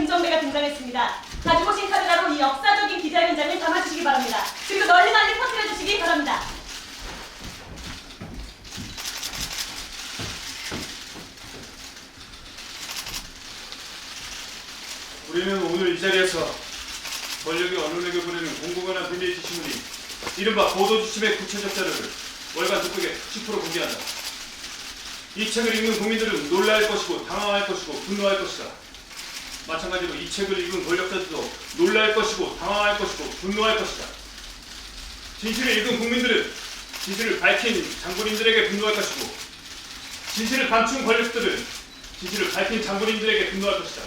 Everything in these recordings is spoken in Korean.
김정배가 등장했습니다. 가지고 오신 카메라로 이 역사적인 기자 현장을 담아주시기 바랍니다. 그리고 널리 널리 퍼뜨려주시기 바랍니다. 우리는 오늘 이 자리에서 권력이 언론에게 보내는 공공연한 비밀 지시물인 이른바 보도 지침의 구체적 자료를 월간 독백에 10% 공개한다. 이 책을 읽는 국민들은 놀랄 것이고 당황할 것이고 분노할 것이다. 마찬가지로 이 책을 읽은 권력자들도 놀랄 것이고 당황할 것이고 분노할 것이다. 진실을 읽은 국민들은 진실을 밝힌 장군님들에게 분노할 것이고 진실을 감춘 권력들은 진실을 밝힌 장군님들에게 분노할 것이다.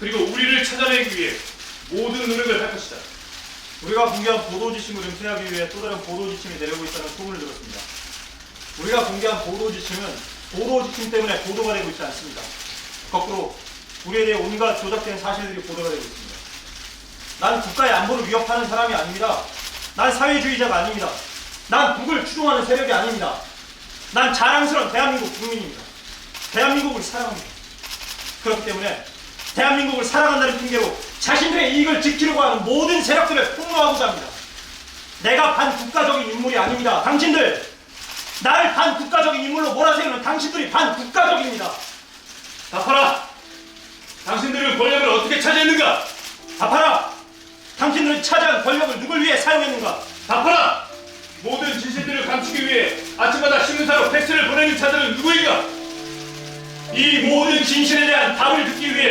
그리고 우리를 찾아내기 위해 모든 노력을 할 것이다. 우리가 공개한 보도 지침을 은폐하기 위해 또 다른 보도 지침이 내려오고 있다는 소문을 들었습니다. 우리가 공개한 보도 지침은 보도 지침 때문에 보도가 되고 있지 않습니다. 거꾸로 우리에 대해 온갖 조작된 사실들이 보도가 되고 있습니다. 난 국가의 안보를 위협하는 사람이 아닙니다. 난 사회주의자가 아닙니다. 난 북을 추종하는 세력이 아닙니다. 난 자랑스러운 대한민국 국민입니다. 대한민국을 사랑합니다. 그렇기 때문에 대한민국을 사랑한다는 핑계로 자신들의 이익을 지키려고 하는 모든 세력들을 폭로하고자 합니다. 내가 반국가적인 인물이 아닙니다. 당신들! 날 반국가적인 인물로 몰아세우는 당신들이 반국가적입니다. 답하라! 어떻게 차지했는가? 답하라! 당신들은 차지한 권력을 누굴 위해 사용했는가? 답하라! 모든 진실들을 감추기 위해 아침마다 신문사로 팩스를 보내는 자들은 누구인가? 이 모든 진실에 대한 답을 듣기 위해